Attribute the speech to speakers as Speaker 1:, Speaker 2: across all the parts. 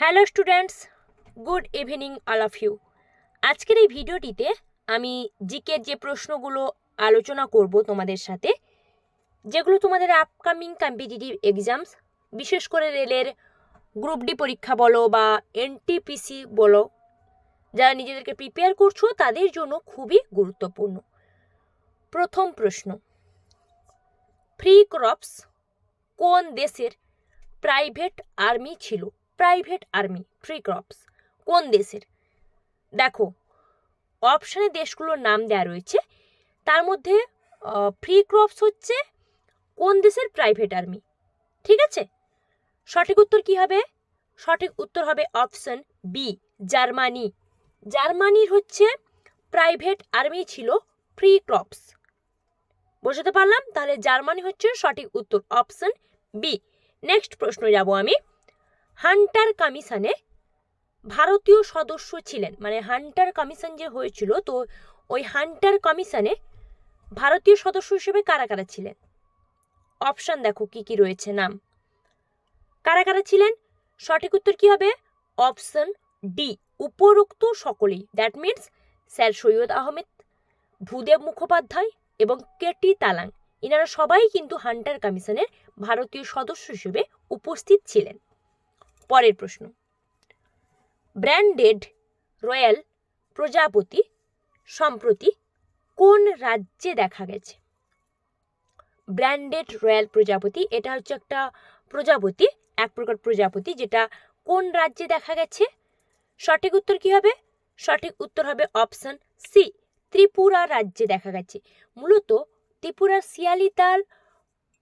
Speaker 1: Hello students, good evening all of you. আজকের এই ভিডিওটিতে আমি জিকের যে প্রশ্নগুলো আলোচনা করব তোমাদের সাথে, যেগুলো তোমাদের আপকামিং কম্পিটিটিভ এক্সামস বিশেষ করে রেলের গ্রুপ ডি পরীক্ষা বলো বা এনটিপিসি বলো, যারা নিজেদেরকে প্রিপেয়ার করছ তাদের জন্য খুবই গুরুত্বপূর্ণ। প্রথম প্রশ্ন ফ্রি ক্রপস কোন দেশের প্রাইভেট আর্মি ছিল? Private army free corps. কোন দেশের? দেখো, অপশানে দেশগুলোর নাম দেওয়া রয়েছে। তার মধ্যে ফ্রি ক্রপস হচ্ছে কোন দেশের প্রাইভেট আর্মি? ঠিক আছে? সঠিক উত্তর কি হবে? সঠিক উত্তর হবে অপশন বি, জার্মানি। জার্মানির হচ্ছে প্রাইভেট আর্মি ছিল ফ্রি ক্রপস। বোঝাতে পারলাম? তাহলে জার্মানি হচ্ছে সঠিক উত্তর, অপশন বি। নেক্সট প্রশ্ন যাব আমি। হান্টার কমিশনে ভারতীয় সদস্য ছিলেন। মানে হান্টার কমিশন যে হয়েছিল, তো ওই হান্টার কমিশনে ভারতীয় সদস্য হিসেবে কারা কারা ছিলেন? অপশান দেখো, কি কি রয়েছে, নাম। কারা কারা ছিলেন? সঠিক উত্তর কি হবে? অপশন ডি, উপরোক্ত সকলেই। That means sir Syed Ahmed, Bhudev Mukhopadhyay এবং কেটি তালাং। এনারা সবাই কিন্তু হান্টার কমিশনের ভারতীয় সদস্য হিসেবে উপস্থিত ছিলেন। পরের প্রশ্ন। ব্র্যান্ডেড রয়্যাল প্রজাপতি সম্প্রতি কোন রাজ্যে দেখা গেছে? ব্র্যান্ডেড রয়্যাল প্রজাপতি, এটা হচ্ছে একটা প্রজাপতি, এক প্রকার প্রজাপতি, যেটা কোন রাজ্যে দেখা গেছে? সঠিক উত্তর কি হবে? সঠিক উত্তর হবে অপশন সি, ত্রিপুরা রাজ্যে দেখা গেছে। মূলত ত্রিপুরার শিয়ালিতাল,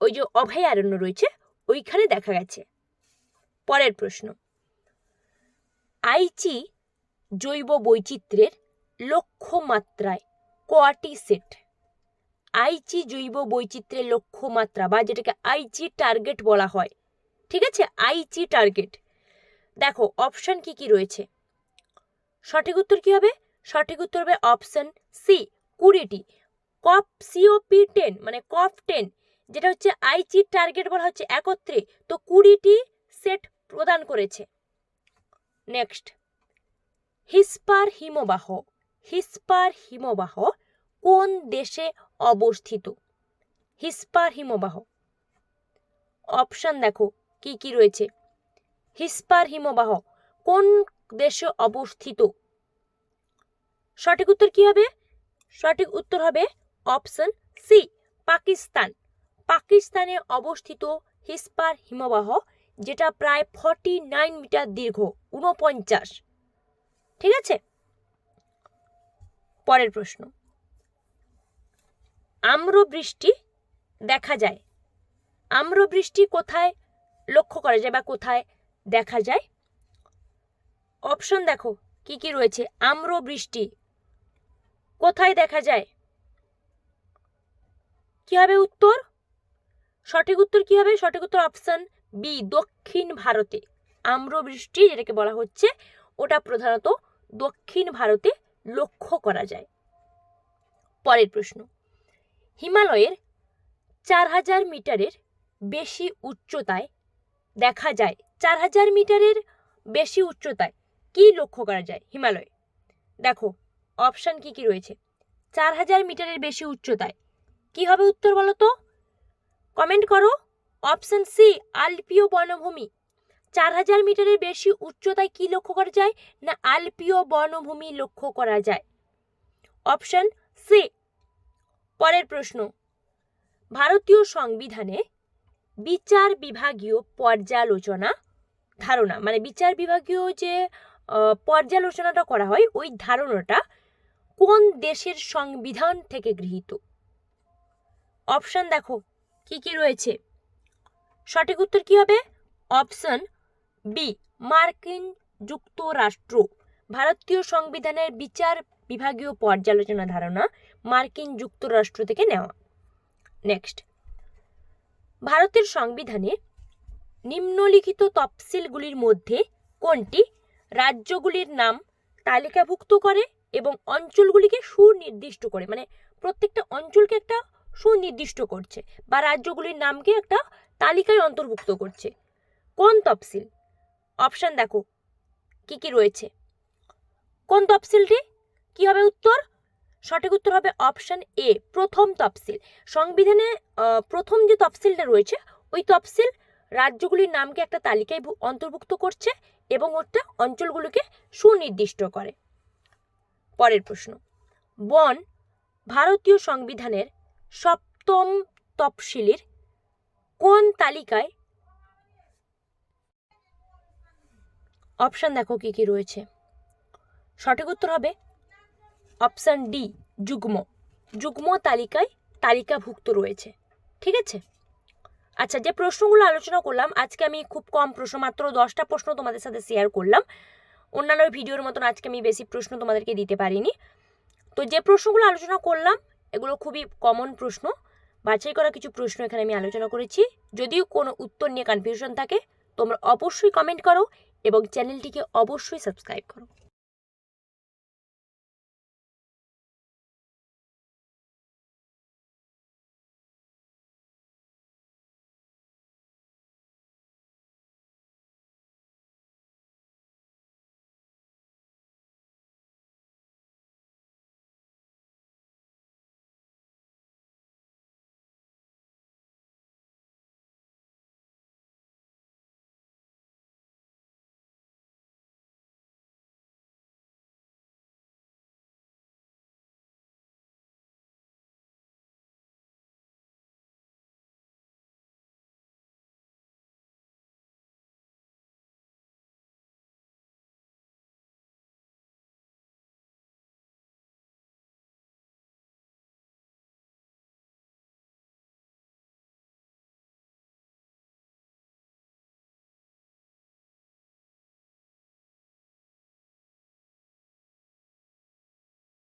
Speaker 1: ওই যে অভয়ারণ্য রয়েছে, ওইখানে দেখা গেছে। পরের প্রশ্ন। আইচি জৈব বৈচিত্র্যের লক্ষ্যমাত্রায় কটি সেট? আইচি জৈব বৈচিত্র্যের লক্ষ্যমাত্রা বা যেটাকে আইচি টার্গেট বলা হয়, ঠিক আছে? আইচি টার্গেট। দেখো, অপশন কি কি রয়েছে? সঠিক উত্তর কি হবে? সঠিক উত্তর হবে অপশন সি, কুড়িটি। কপ সিওপি টেন মানে কপ টেন, যেটা হচ্ছে আইচি টার্গেট বলা হচ্ছে একত্রে। তো কুড়িটি সেট প্রদান করেছে। নেক্সট হিসপার হিমবাহ। হিসপার হিমবাহ কোন দেশে অবস্থিত? হিসপার হিমবাহ। অপশন দেখো, কি কি রয়েছে? হিসপার হিমবাহ কোন দেশে অবস্থিত? সঠিক উত্তর কি হবে? সঠিক উত্তর হবে অপশন সি পাকিস্তান। পাকিস্তানে অবস্থিত হিসপার হিমবাহ যেটা প্রায় ফর্টি নাইন মিটার দীর্ঘ উনপঞ্চাশ ঠিক আছে? পরের প্রশ্ন। আম্রবৃষ্টি দেখা যায়। আম্রবৃষ্টি কোথায় লক্ষ্য করা যায় বা কোথায় দেখা যায়? অপশন দেখো, কি কি রয়েছে? আম্রবৃষ্টি কোথায় দেখা যায়? কি হবে উত্তর? সঠিক উত্তর কি হবে? সঠিক উত্তর অপশন বি দক্ষিণ ভারতে, আম্রবৃষ্টি যেটাকে বলা হচ্ছে, ওটা প্রধানত দক্ষিণ ভারতে লক্ষ্য করা যায়। পরের প্রশ্ন, হিমালয়ের চার হাজার মিটারের বেশি উচ্চতায় দেখা যায়, চার হাজার মিটারের বেশি উচ্চতায় কি লক্ষ্য করা যায় হিমালয়ে? দেখো, অপশান কি কি রয়েছে? চার হাজার মিটারের বেশি উচ্চতায়, কি হবে উত্তর বলো তো? কমেন্ট করো। অপশন সি আলপিও বনভূমি। চার হাজার মিটারের বেশি উচ্চতায় কি লক্ষ্য করা যায়? না আলপিও বনভূমি লক্ষ্য করা যায়। অপশন সি, পরের প্রশ্ন। ভারতীয় সংবিধানে বিচার বিভাগীয় পর্যালোচনা ধারণা মানে বিচার বিভাগীয় যে পর্যালোচনাটা করা হয়, ওই ধারণাটা কোন দেশের সংবিধান থেকে গৃহীত? অপশন দেখো, কি কি রয়েছে? সঠিক উত্তর কি হবে? অপশন বি, মার্কিন যুক্তরাষ্ট্র। ভারতীয় সংবিধানের বিচার বিভাগীয় পর্যালোচনা ধারণা মার্কিন যুক্তরাষ্ট্র থেকে নেওয়া। নেক্সট। ভারতের সংবিধানে নিম্নলিখিত তফসিলগুলির মধ্যে কোনটি? রাজ্যগুলির নাম তালিকাভুক্ত করে এবং অঞ্চলগুলিকে সুনির্দিষ্ট করে। মানে প্রত্যেকটা অঞ্চলকে একটা সুনির্দিষ্ট করছে বা রাজ্যগুলির নামকে একটা তালিকায় অন্তর্ভুক্ত করছে। কোন তফসিল? অপশান দেখো, কি কি রয়েছে। কোন তফসিলটি? কি হবে উত্তর? সঠিক উত্তর হবে অপশান এ, প্রথম তফসিল। সংবিধানে প্রথম যে তফসিলটা রয়েছে, ওই তফসিল রাজ্যগুলির নামকে একটা তালিকায় অন্তর্ভুক্ত করছে এবং ওটা অঞ্চলগুলোকে সুনির্দিষ্ট করে। পরের প্রশ্ন, বন ভারতীয় সংবিধানের সপ্তম তফসিলের কোন তালিকায় অপশান দেখো কি কি রয়েছে। সঠিক উত্তর হবে অপশান ডি, যুগ্ম। যুগ্ম তালিকায় তালিকাভুক্ত রয়েছে। ঠিক আছে? আচ্ছা যে প্রশ্নগুলো আলোচনা করলাম, আজকে আমি খুব কম প্রশ্ন, মাত্র দশটা প্রশ্ন তোমাদের সাথে শেয়ার করলাম। অন্যান্য ভিডিওর মতন আজকে আমি বেশি প্রশ্ন তোমাদেরকে দিতে পারিনি। তো যে প্রশ্নগুলো আলোচনা করলাম এগুলো খুবই কমন প্রশ্ন। বাছাই করা কিছু প্রশ্ন এখানে আমি আলোচনা করেছি। যদিও কোনো উত্তর নিয়ে কনফিউশন থাকে, তোমরা অবশ্যই কমেন্ট করো এবং চ্যানেলটিকে অবশ্যই সাবস্ক্রাইব করো।